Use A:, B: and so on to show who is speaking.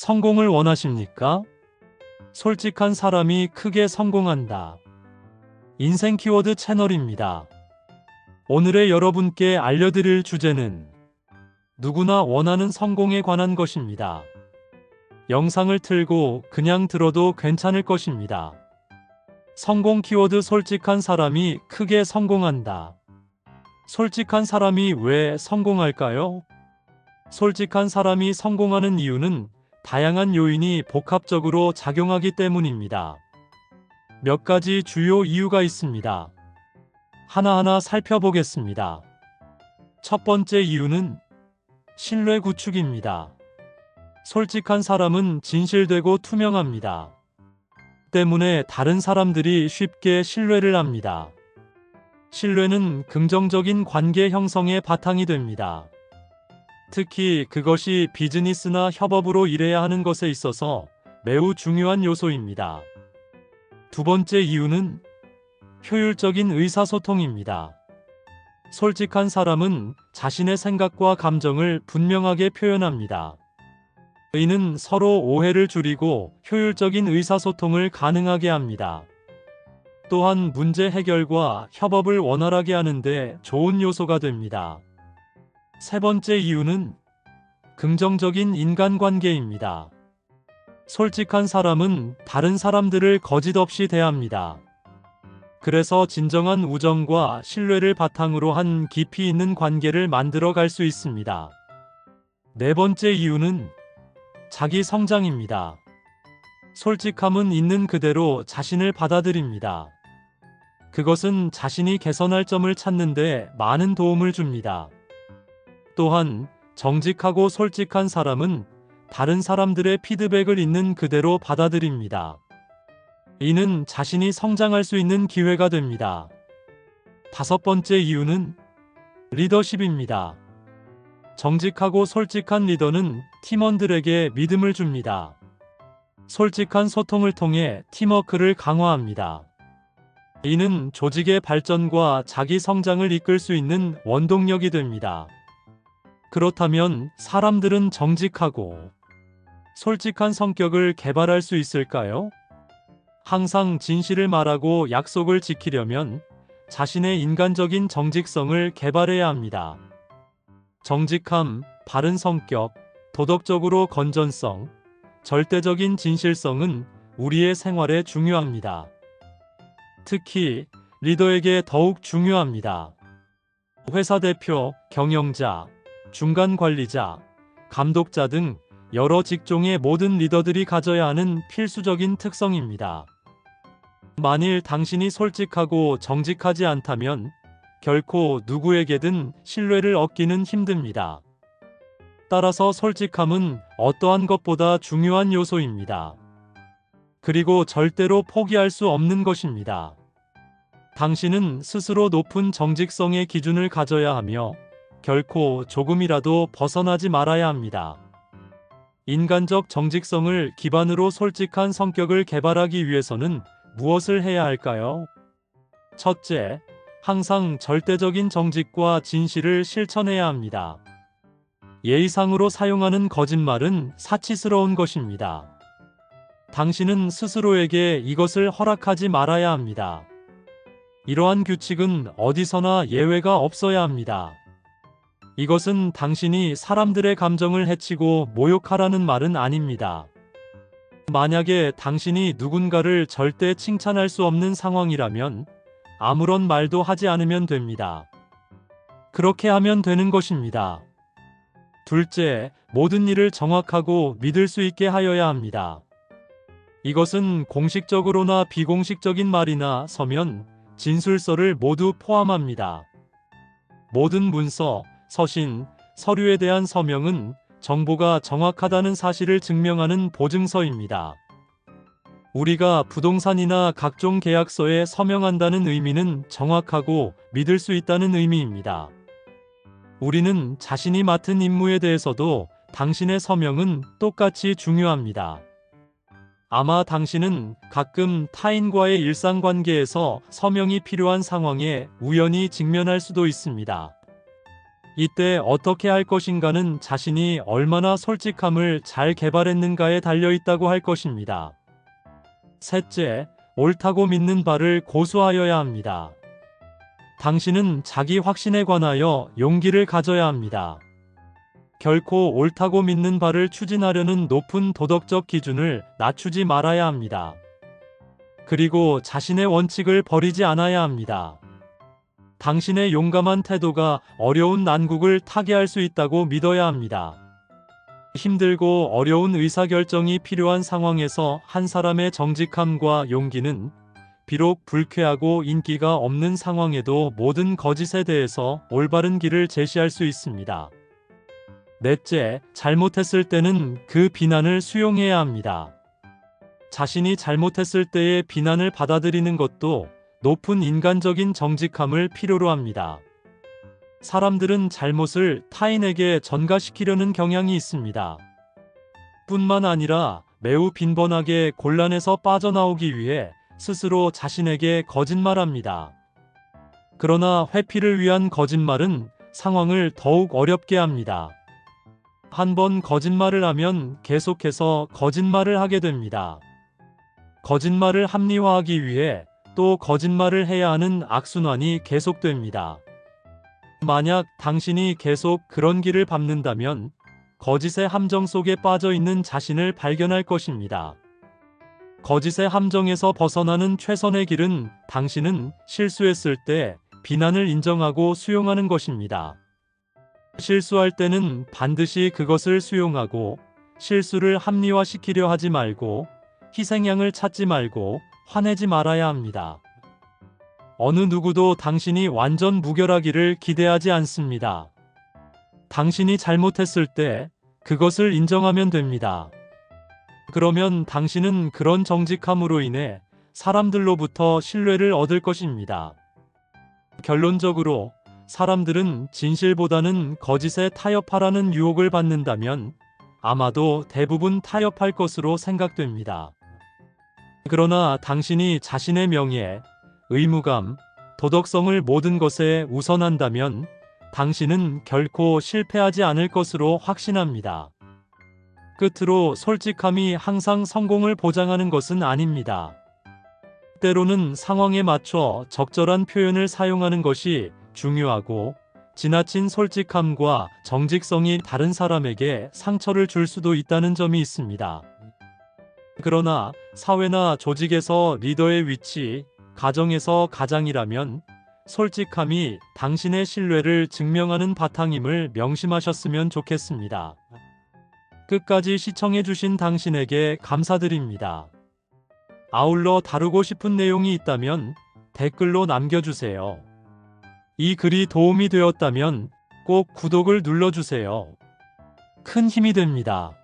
A: 성공을 원하십니까? 솔직한 사람이 크게 성공한다. 인생 키워드 채널입니다. 오늘의 여러분께 알려드릴 주제는 누구나 원하는 성공에 관한 것입니다. 영상을 틀고 그냥 들어도 괜찮을 것입니다. 성공 키워드 솔직한 사람이 크게 성공한다. 솔직한 사람이 왜 성공할까요? 솔직한 사람이 성공하는 이유는 다양한 요인이 복합적으로 작용하기 때문입니다. 몇 가지 주요 이유가 있습니다. 하나하나 살펴보겠습니다. 첫 번째 이유는 신뢰 구축입니다. 솔직한 사람은 진실되고 투명합니다. 때문에 다른 사람들이 쉽게 신뢰를 합니다. 신뢰는 긍정적인 관계 형성의 바탕이 됩니다. 특히 그것이 비즈니스나 협업으로 일해야 하는 것에 있어서 매우 중요한 요소입니다. 두 번째 이유는 효율적인 의사소통입니다. 솔직한 사람은 자신의 생각과 감정을 분명하게 표현합니다. 이는 서로 오해를 줄이고 효율적인 의사소통을 가능하게 합니다. 또한 문제 해결과 협업을 원활하게 하는데 좋은 요소가 됩니다. 세 번째 이유는 긍정적인 인간관계입니다. 솔직한 사람은 다른 사람들을 거짓 없이 대합니다. 그래서 진정한 우정과 신뢰를 바탕으로 한 깊이 있는 관계를 만들어 갈 수 있습니다. 네 번째 이유는 자기 성장입니다. 솔직함은 있는 그대로 자신을 받아들입니다. 그것은 자신이 개선할 점을 찾는데 많은 도움을 줍니다. 또한 정직하고 솔직한 사람은 다른 사람들의 피드백을 있는 그대로 받아들입니다. 이는 자신이 성장할 수 있는 기회가 됩니다. 다섯 번째 이유는 리더십입니다. 정직하고 솔직한 리더는 팀원들에게 믿음을 줍니다. 솔직한 소통을 통해 팀워크를 강화합니다. 이는 조직의 발전과 자기 성장을 이끌 수 있는 원동력이 됩니다. 그렇다면 사람들은 정직하고 솔직한 성격을 개발할 수 있을까요? 항상 진실을 말하고 약속을 지키려면 자신의 인간적인 정직성을 개발해야 합니다. 정직함, 바른 성격, 도덕적으로 건전성, 절대적인 진실성은 우리의 생활에 중요합니다. 특히 리더에게 더욱 중요합니다. 회사 대표, 경영자, 중간 관리자, 감독자 등 여러 직종의 모든 리더들이 가져야 하는 필수적인 특성입니다. 만일 당신이 솔직하고 정직하지 않다면 결코 누구에게든 신뢰를 얻기는 힘듭니다. 따라서 솔직함은 어떠한 것보다 중요한 요소입니다. 그리고 절대로 포기할 수 없는 것입니다. 당신은 스스로 높은 정직성의 기준을 가져야 하며 결코 조금이라도 벗어나지 말아야 합니다. 인간적 정직성을 기반으로 솔직한 성격을 개발하기 위해서는 무엇을 해야 할까요? 첫째, 항상 절대적인 정직과 진실을 실천해야 합니다. 예의상으로 사용하는 거짓말은 사치스러운 것입니다. 당신은 스스로에게 이것을 허락하지 말아야 합니다. 이러한 규칙은 어디서나 예외가 없어야 합니다. 이것은 당신이 사람들의 감정을 해치고 모욕하라는 말은 아닙니다. 만약에 당신이 누군가를 절대 칭찬할 수 없는 상황이라면 아무런 말도 하지 않으면 됩니다. 그렇게 하면 되는 것입니다. 둘째, 모든 일을 정확하고 믿을 수 있게 하여야 합니다. 이것은 공식적으로나 비공식적인 말이나 서면, 진술서를 모두 포함합니다. 모든 문서, 서신, 서류에 대한 서명은 정보가 정확하다는 사실을 증명하는 보증서입니다. 우리가 부동산이나 각종 계약서에 서명한다는 의미는 정확하고 믿을 수 있다는 의미입니다. 우리는 자신이 맡은 임무에 대해서도 당신의 서명은 똑같이 중요합니다. 아마 당신은 가끔 타인과의 일상관계에서 서명이 필요한 상황에 우연히 직면할 수도 있습니다. 이때 어떻게 할 것인가는 자신이 얼마나 솔직함을 잘 개발했는가에 달려 있다고 할 것입니다. 셋째, 옳다고 믿는 바를 고수하여야 합니다. 당신은 자기 확신에 관하여 용기를 가져야 합니다. 결코 옳다고 믿는 바를 추진하려는 높은 도덕적 기준을 낮추지 말아야 합니다. 그리고 자신의 원칙을 버리지 않아야 합니다. 당신의 용감한 태도가 어려운 난국을 타개할 수 있다고 믿어야 합니다. 힘들고 어려운 의사결정이 필요한 상황에서 한 사람의 정직함과 용기는 비록 불쾌하고 인기가 없는 상황에도 모든 거짓에 대해서 올바른 길을 제시할 수 있습니다. 넷째, 잘못했을 때는 그 비난을 수용해야 합니다. 자신이 잘못했을 때의 비난을 받아들이는 것도 높은 인간적인 정직함을 필요로 합니다. 사람들은 잘못을 타인에게 전가시키려는 경향이 있습니다. 뿐만 아니라 매우 빈번하게 곤란에서 빠져나오기 위해 스스로 자신에게 거짓말합니다. 그러나 회피를 위한 거짓말은 상황을 더욱 어렵게 합니다. 한 번 거짓말을 하면 계속해서 거짓말을 하게 됩니다. 거짓말을 합리화하기 위해 또 거짓말을 해야 하는 악순환이 계속됩니다. 만약 당신이 계속 그런 길을 밟는다면 거짓의 함정 속에 빠져 있는 자신을 발견할 것입니다. 거짓의 함정에서 벗어나는 최선의 길은 당신은 실수했을 때 비난을 인정하고 수용하는 것입니다. 실수할 때는 반드시 그것을 수용하고 실수를 합리화시키려 하지 말고 희생양을 찾지 말고 화내지 말아야 합니다. 어느 누구도 당신이 완전 무결하기를 기대하지 않습니다. 당신이 잘못했을 때 그것을 인정하면 됩니다. 그러면 당신은 그런 정직함으로 인해 사람들로부터 신뢰를 얻을 것입니다. 결론적으로 사람들은 진실보다는 거짓에 타협하라는 유혹을 받는다면 아마도 대부분 타협할 것으로 생각됩니다. 그러나 당신이 자신의 명예, 의무감, 도덕성을 모든 것에 우선한다면 당신은 결코 실패하지 않을 것으로 확신합니다. 끝으로 솔직함이 항상 성공을 보장하는 것은 아닙니다. 때로는 상황에 맞춰 적절한 표현을 사용하는 것이 중요하고 지나친 솔직함과 정직성이 다른 사람에게 상처를 줄 수도 있다는 점이 있습니다. 그러나 사회나 조직에서 리더의 위치, 가정에서 가장이라면 솔직함이 당신의 신뢰를 증명하는 바탕임을 명심하셨으면 좋겠습니다. 끝까지 시청해주신 당신에게 감사드립니다. 아울러 다루고 싶은 내용이 있다면 댓글로 남겨주세요. 이 글이 도움이 되었다면 꼭 구독을 눌러주세요. 큰 힘이 됩니다.